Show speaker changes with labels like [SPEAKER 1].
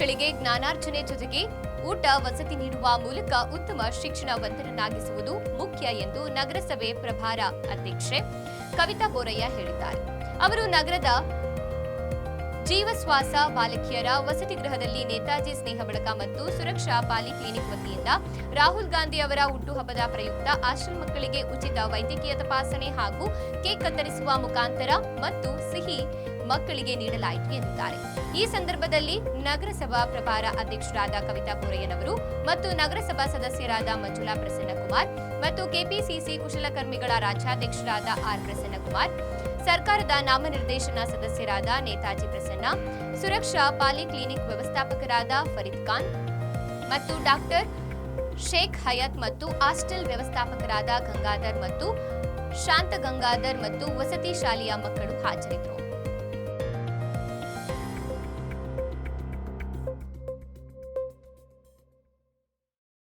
[SPEAKER 1] ಮಕ್ಕಳಿಗೆ ಜ್ಞಾನಾರ್ಜನೆ ಜೊತೆಗೆ ಊಟ ವಸತಿ ನೀಡುವ ಮೂಲಕ ಉತ್ತಮ ಶಿಕ್ಷಣವಂತರನ್ನಾಗಿಸುವುದು ಮುಖ್ಯ ಎಂದು ನಗರಸಭೆ ಪ್ರಭಾರ ಅಧ್ಯಕ್ಷೆ ಕವಿತಾ ಬೋರಯ್ಯ ಹೇಳಿದ್ದಾರೆ. ಅವರು ನಗರದ ಜೀವಶ್ವಾಸ ಬಾಲಕಿಯರ ವಸತಿ ಗೃಹದಲ್ಲಿ ನೇತಾಜಿ ಸ್ನೇಹ ಬಳಕ ಮತ್ತು ಸುರಕ್ಷಾ ಪಾಲಿ ಕ್ಲಿನಿಕ್ ವತಿಯಿಂದ ರಾಹುಲ್ ಗಾಂಧಿ ಅವರ ಹುಟ್ಟುಹಬ್ಬದ ಪ್ರಯುಕ್ತ ಆಶ್ರಮ ಮಕ್ಕಳಿಗೆ ಉಚಿತ ವೈದ್ಯಕೀಯ ತಪಾಸಣೆ ಹಾಗೂ ಕೇಕ್ ಕತ್ತರಿಸುವ ಮುಖಾಂತರ ಮತ್ತು ಸಿಹಿ ಮಕ್ಕಳಿಗೆ ನೀಡಲಾಯಿತು ಎಂದಿದ್ದಾರೆ. ಈ ಸಂದರ್ಭದಲ್ಲಿ ನಗರಸಭಾ ಪ್ರಭಾರ ಅಧ್ಯಕ್ಷರಾದ ಕವಿತಾ ಬೋರಯ್ಯನವರು ಮತ್ತು ನಗರಸಭಾ ಸದಸ್ಯರಾದ ಮಂಜುಳಾ ಪ್ರಸನ್ನಕುಮಾರ್ ಮತ್ತು ಕೆಪಿಸಿಸಿ ಕುಶಲಕರ್ಮಿಗಳ ರಾಜ್ಯಾಧ್ಯಕ್ಷರಾದ ಆರ್ ಪ್ರಸನ್ನಕುಮಾರ್, ಸರ್ಕಾರದ ನಾಮನಿರ್ದೇಶನ ಸದಸ್ಯರಾದ ನೇತಾಜಿ ಪ್ರಸನ್ನ, ಸುರಕ್ಷಾ ಪಾಲಿ ಕ್ಲಿನಿಕ್ ವ್ಯವಸ್ಥಾಪಕರಾದ ಫರೀದ್ ಖಾನ್ ಮತ್ತು ಡಾಕ್ಟರ್ ಶೇಖ್ ಹಯತ್ ಮತ್ತು ಹಾಸ್ಟೆಲ್ ವ್ಯವಸ್ಥಾಪಕರಾದ ಗಂಗಾಧರ್ ಮತ್ತು ಶಾಂತ ಗಂಗಾಧರ್ ಮತ್ತು ವಸತಿ ಶಾಲೆಯ ಮಕ್ಕಳು ಹಾಜರಿದ್ದರು.